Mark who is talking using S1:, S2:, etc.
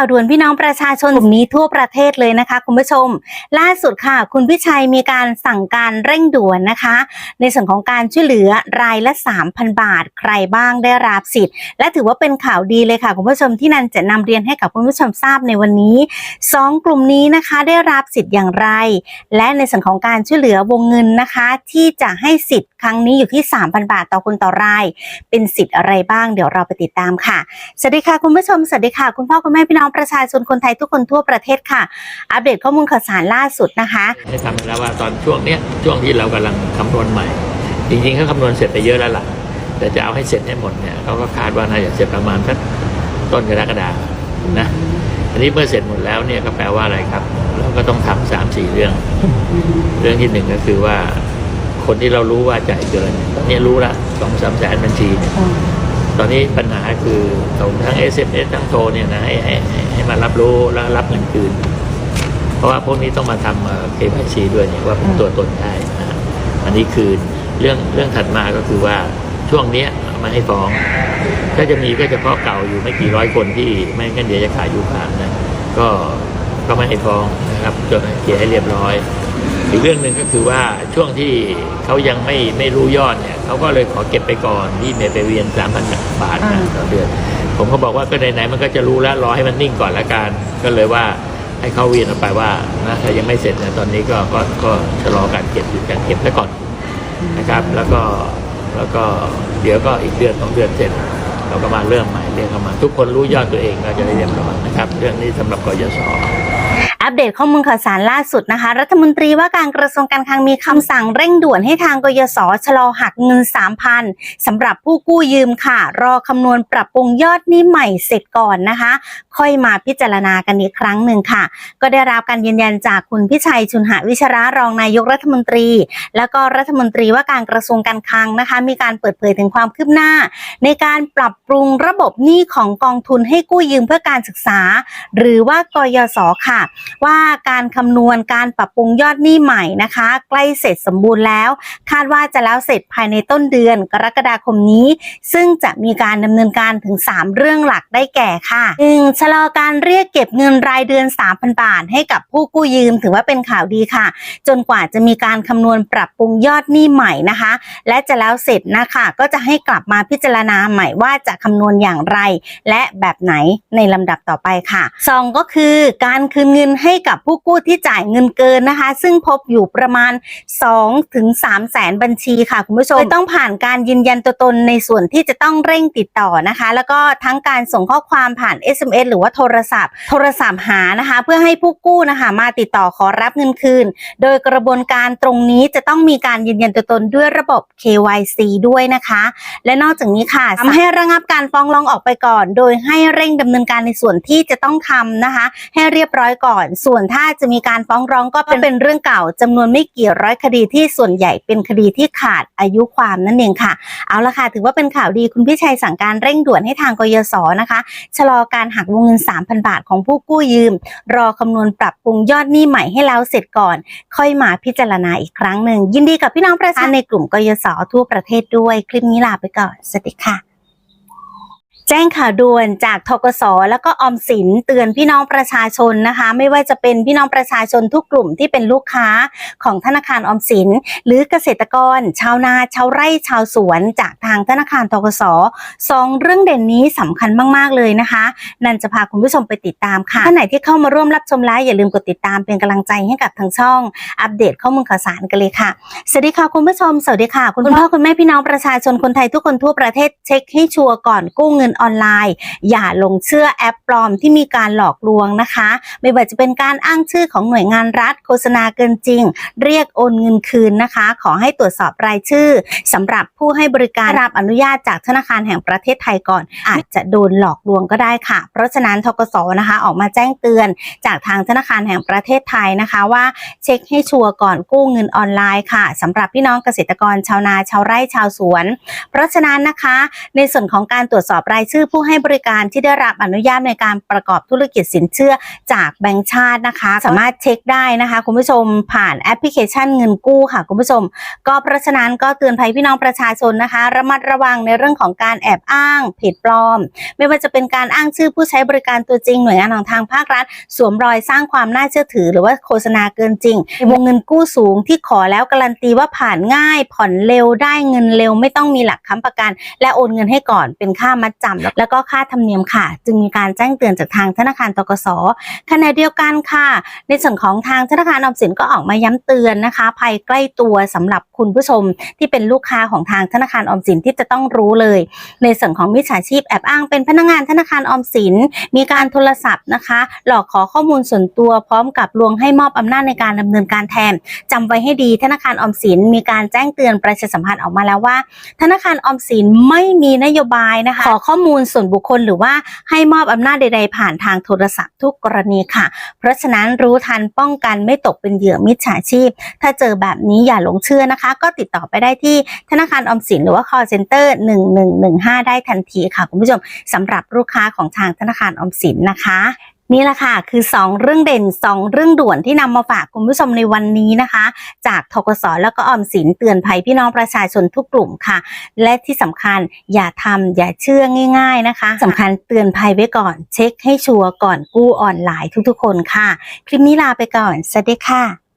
S1: ข่าวด่วนพี่น้องประชาชนกลุ่มนี้ทั่วประเทศเลยนะคะ คุณผู้ชม ล่าสุดค่ะ คุณพิชัยมีการสั่งการเร่งด่วนนะคะ ในส่วนของการช่วยเหลือรายละ 3,000 บาท ใครบ้างได้รับสิทธิ์ และถือว่าเป็นข่าวดีเลยค่ะคุณผู้ชมที่นันจะนำเรียนให้กับคุณผู้ชมทราบในวันนี้สองกลุ่มนี้นะคะได้รับสิทธิ์อย่างไร และในส่วนของการช่วยเหลือวงเงินนะคะ ที่จะให้สิทธิ์ครั้งนี้อยู่ที่ 3,000 บาทต่อคนต่อราย เป็นสิทธิ์อะไรบ้างเดี๋ยวเราไปติดตามค่ะสวัสดีค่ะคุณผู้ชมสวัสดีค่ะคุณพ่อคุณแม่พี่น้องประชาชนคนไทยทุกคนทั่วประเทศค่ะ อัปเดตข้อมูลข่าวสารล่าสุดนะคะ
S2: ได้ทำไปแล้วว่าตอนช่วงเนี้ยช่วงที่เรากำลังคำนวณใหม่ จริงๆเขาคำนวณเสร็จไปเยอะแล้วล่ะ แต่จะเอาให้เสร็จให้หมดเนี่ยเขาก็คาดว่าน่าจะเสร็จประมาณสักต้นกรกฎาคมนะอันนี้เมื่อเสร็จหมดแล้วเนี่ยก็แปลว่าอะไรครับ เราก็ต้องทำสามสี่เรื่อง เรื่องที่หนึ่งก็คือว่า คนที่เรารู้ว่าจ่ายเกินตอนนี้รู้ละสองสามแสนบัญชี ตอนนี้ปัญหาคือทั้ง SMS ทั้งโทรเนี่ยนะให้ให้ให้มารับรู้แล้วรับเงินคืน เพราะว่าพวกนี้ต้องมาทำเอ่อ KYC ด้วยเนี่ยว่าเป็นตัวตนได้นะอันนี้คือเรื่องเรื่องถัดมาก็คือว่าช่วงเนี้ยมาให้ฟ้อง ก็จะมีก็เฉพาะเก่าอยู่ไม่กี่ร้อยคนที่ไม่งั้นเดี๋ยวจะขายอยู่ผ่านนะก็ก็ไม่ให้ฟ้องนะครับจนเคลียร์ให้เรียบร้อย อีกเรื่องหนึ่งก็คือว่าช่วงที่เขายังไม่ไม่รู้ยอดเนี่ยเขาก็เลยขอเก็บไปก่อนที่เมเปเวียนสามพันบาทนะต่อเดือน ผมก็บอกว่าก็ไหนๆมันก็จะรู้แล้วรอให้มันนิ่งก่อนละกันก็เลยว่าให้เขาเวียนออกไปว่านะถ้ายังไม่เสร็จนะตอนนี้ก็ก็ก็ชะลอการเก็บหยุดการเก็บไว้ก่อนนะครับ แล้วก็แล้วก็เดี๋ยวก็อีกเดือนสองเดือนเสร็จเราก็มาเริ่มใหม่เรียกเข้ามา ทุกคนรู้ยอดตัวเองก็จะได้เรียบร้อยนะครับ เรื่องนี้สำหรับกยศ
S1: อัปเดตข้อมูลข่าวสารล่าสุดนะคะ รัฐมนตรีว่าการกระทรวงการคลังมีคำสั่งเร่งด่วนให้ทางกยศชะลอหักเงิน 3,000สำหรับผู้กู้ยืมค่ะ รอคำนวณปรับปรุงยอดหนี้ใหม่เสร็จก่อนนะคะ ค่อยมาพิจารณากันอีกครั้งหนึ่งค่ะ ก็ได้รับการยืนยันจากคุณพิชัยชุนหวิชระรองนายกรัฐมนตรี แล้วก็รัฐมนตรีว่าการกระทรวงการคลังนะคะ มีการเปิดเผยถึงความคืบหน้า ในการปรับปรุงระบบหนี้ของกองทุนให้กู้ยืมเพื่อการศึกษา หรือว่ากยศค่ะว่าการคำนวณการปรับปรุงยอดหนี้ใหม่นะคะ ใกล้เสร็จสมบูรณ์แล้ว คาดว่าจะแล้วเสร็จภายในต้นเดือนกรกฎาคมนี้ ซึ่งจะมีการดำเนินการถึง 3 เรื่องหลักได้แก่ค่ะ 1. ชะลอการเรียกเก็บเงินรายเดือน 3,000 บาท ให้กับผู้กู้ยืมถือว่าเป็นข่าวดีค่ะ จนกว่าจะมีการคำนวณปรับปรุงยอดหนี้ใหม่นะคะ และจะแล้วเสร็จนะคะก็จะให้กลับมาพิจารณาใหม่ว่าจะคำนวณอย่างไร และแบบไหนในลำดับต่อไปค่ะสองก็คือการคืนเงินให้กับผู้กู้ที่จ่ายเงินเกินนะคะ ซึ่งพบอยู่ประมาณ2ถึง3แสนบัญชีค่ะคุณผู้ชมโดยต้องผ่านการยืนยันตัวตนในส่วนที่จะต้องเร่งติดต่อนะคะ แล้วก็ทั้งการส่งข้อความผ่าน SMS หรือว่าโทรศัพท์ โทรศัพท์หานะคะ เพื่อให้ผู้กู้นะคะ มาติดต่อขอรับเงินคืน โดยกระบวนการตรงนี้จะต้องมีการยืนยันตัวตนด้วยระบบ KYC ด้วยนะคะ และนอกจากนี้ค่ะทำให้ระงับการฟ้องร้องออกไปก่อน โดยให้เร่งดำเนินการในส่วนที่จะต้องทำนะคะ ให้เรียบร้อยก่อนส่วนถ้าจะมีการฟ้องร้องก็เป็นเป็นเรื่องเก่าจำนวนไม่กี่ร้อยคดีที่ส่วนใหญ่เป็นคดีที่ขาดอายุความนั่นเองค่ะ เอาละค่ะ ถือว่าเป็นข่าวดีคุณพิชัยสั่งการเร่งด่วนให้ทางกยศนะคะ ชะลอการหักวงเงิน 3,000 บาทของผู้กู้ยืม รอคำนวณปรับปรุงยอดหนี้ใหม่ให้แล้วเสร็จก่อน ค่อยมาพิจารณาอีกครั้งหนึ่ง ยินดีกับพี่น้องประชาชนในกลุ่มกยศทั่วประเทศด้วย คลิปนี้ลาไปก่อน สวัสดีค่ะ แจ้งข่าวด่วนจากทกสแล้วก็ออมสินเตือนพี่น้องประชาชนนะคะ ไม่ว่าจะเป็นพี่น้องประชาชนทุกกลุ่มที่เป็นลูกค้าของธนาคารออมสิน หรือเกษตรกร ชาวนาชาวไร่ชาวสวนจากทางธนาคารทกสสองเรื่องเด่นนี้สำคัญมาก ๆ เลยนะคะ นันจะพาคุณผู้ชมไปติดตามค่ะท่านไหนที่เข้ามาร่วมรับชมไลฟ์อย่าลืมกดติดตามเป็นกำลังใจให้กับทางช่อง อัปเดตข้อมูลข่าวสารกันเลยค่ะสวัสดีค่ะคุณผู้ชมสวัสดีค่ะ คุณพ่อคุณแม่พี่น้องประชาชนคนไทยทุกคนทั่วประเทศเช็คให้ชัวร์ก่อนกู้เงินออนไลน์ อย่าหลงเชื่อแอปปลอมที่มีการหลอกลวงนะคะ ไม่ว่าจะเป็นการอ้างชื่อของหน่วยงานรัฐ โฆษณาเกินจริง เรียกโอนเงินคืนนะคะ ขอให้ตรวจสอบรายชื่อสำหรับผู้ให้บริการรับอนุญาตจากธนาคารแห่งประเทศไทยก่อน อาจจะโดนหลอกลวงก็ได้ค่ะ เพราะฉะนั้นทกสนะคะ ออกมาแจ้งเตือนจากทางธนาคารแห่งประเทศไทยนะคะว่าเช็คให้ชัวร์ก่อนกู้เงินออนไลน์ค่ะสำหรับพี่น้องเกษตรกรชาวนาชาวไร่ชาวสวน เพราะฉะนั้นนะคะ ในส่วนของการตรวจสอบรายชื่อผู้ให้บริการที่ได้รับอนุญาตในการประกอบธุรกิจสินเชื่อจากแบงก์ชาตินะคะ สามารถเช็คได้นะคะ คุณผู้ชมผ่านแอปพลิเคชันเงินกู้ค่ะคุณผู้ชม ก็เพราะฉะนั้นก็เตือนภัยพี่น้องประชาชนนะคะ ระมัดระวังในเรื่องของการแอบอ้างเพจปลอม ไม่ว่าจะเป็นการอ้างชื่อผู้ใช้บริการตัวจริงหน่วยงานของทางภาครัฐ สวมรอยสร้างความน่าเชื่อถือ หรือว่าโฆษณาเกินจริงวงเงินกู้สูงที่ขอแล้วการันตีว่าผ่านง่ายผ่อนเร็วได้เงินเร็วไม่ต้องมีหลักค้ำประกัน และโอนเงินให้ก่อนเป็นค่ามัดจำแล้วก็ค่าธรรมเนียมค่ะ จึงมีการแจ้งเตือนจากทางธนาคารตกสขณะเดียวกันค่ะ ในส่วนของทางธนาคารออมสินก็ออกมาย้ำเตือนนะคะ ภัยใกล้ตัวสำหรับคุณผู้ชมที่เป็นลูกค้าของทางธนาคารออมสินที่จะต้องรู้เลย ในส่วนของมิจฉาชีพแอบอ้างเป็นพนักงานธนาคารออมสิน มีการโทรศัพท์นะคะ หลอกขอข้อมูลส่วนตัวพร้อมกับลวงให้มอบอำนาจในการดำเนินการแทนจำไว้ให้ดีธนาคารออมสิน มีการแจ้งเตือนประชาสัมพันธ์ออกมาแล้วว่า ธนาคารออมสินไม่มีนโยบายนะคะขอข้อมูลส่วนบุคคลหรือว่าให้มอบอำนาจใด ๆ ผ่านทางโทรศัพท์ทุกกรณีค่ะ เพราะฉะนั้นรู้ทันป้องกันไม่ตกเป็นเหยื่อมิจฉาชีพ ถ้าเจอแบบนี้อย่าหลงเชื่อนะคะ ก็ติดต่อไปได้ที่ธนาคารออมสินหรือว่า call center 1115 ได้ทันทีค่ะคุณผู้ชมสำหรับลูกค้าของทางธนาคารออมสินนะคะ นี่แหละค่ะ คือ 2 เรื่องเด่น 2 เรื่องด่วนที่นำมาฝากคุณผู้ชมในวันนี้นะคะ จากทกศแล้วก็ออมสินเตือนภัยพี่น้องประชาชนทุกกลุ่มค่ะ และที่สำคัญอย่าทำอย่าเชื่อง่าย ๆนะคะสำคัญเตือนภัยไว้ก่อน เช็คให้ชัวร์ก่อนกู้ออนไลน์ทุกๆ คนค่ะ คลิปนี้ลาไปก่อน สวัสดีค่ะ